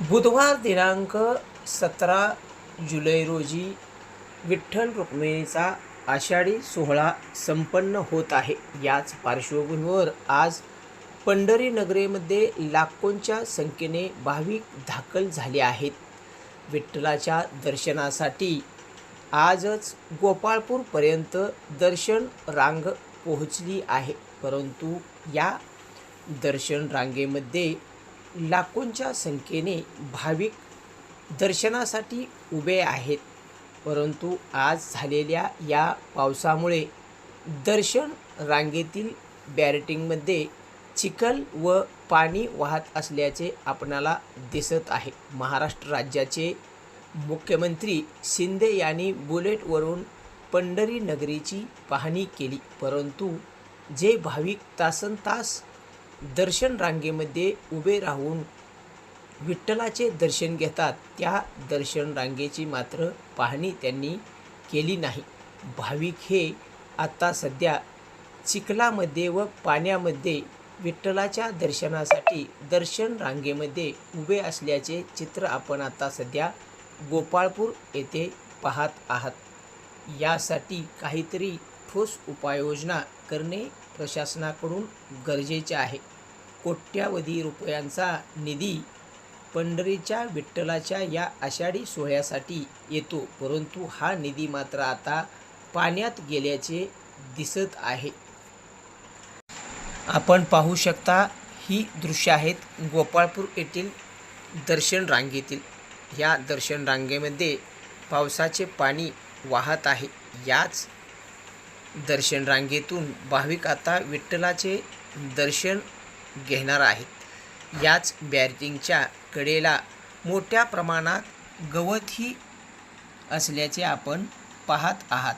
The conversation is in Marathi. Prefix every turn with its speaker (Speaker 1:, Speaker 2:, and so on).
Speaker 1: बुधवार दिनांक सतरा जुलै रोजी विठ्ठल रुक्मिणीचा आषाढी सोहळा संपन्न होत आहे. याच पार्श्वभूमीवर आज पंढरी नगरीमध्ये लाखोंच्या संख्येने भाविक दाखल झाले आहेत. विठ्ठलाच्या दर्शनासाठी आजच गोपाळपूरपर्यंत दर्शन रांग पोहोचली आहे. परंतु या दर्शन रांगेमध्ये लाखोंच्या संख्येने भाविक दर्शनासाठी उभे आहेत. परंतु आज झालेल्या या पावसामुळे दर्शन रांगेतील बॅरेटिंगमध्ये चिखल व पाणी वाहत असल्याचे आपणाला दिसत आहे. महाराष्ट्र राज्याचे मुख्यमंत्री शिंदे यांनी बुलेटवरून पंढरी नगरीची पाहणी केली. परंतु जे भाविक तासन तास दर्शन रांगेमध्ये उभे राहून विठ्ठलाचे दर्शन घेतात. त्या दर्शन रांगेची मात्र पाहणी त्यांनी केली नाही. भाविक हे आता सध्या चिखलामध्ये व पाण्यामध्ये विठ्ठलाच्या दर्शनासाठी दर्शन रांगेमध्ये उभे असल्याचे चित्र आपण आता सध्या गोपाळपूर येथे पाहत आहात. यासाठी काहीतरी ठोस उपाययोजना करणे प्रशासनाकडून गरजेचे आहे. कोट्यावधी रुपयांचा निधी पंढरीच्या विठ्ठलाच्या या आषाढी सोहळ्यासाठी येतो परंतु हा निधी मात्र आता पाण्यात गेल्याचे दिसत आहे. आपण पाहू शकता ही दृश्य आहेत गोपाळपूर येथील दर्शन रांगेतील या दर्शन रांगेमध्ये पावसाचे पाणी वाहत आहे. याच दर्शन रांगेतून भाविक आता विठ्ठलाचे दर्शन घेणार आहेत. याच बॅरिटिंगच्या कडेला मोठ्या प्रमाणात गवतही असल्याचे आपण पाहत आहात.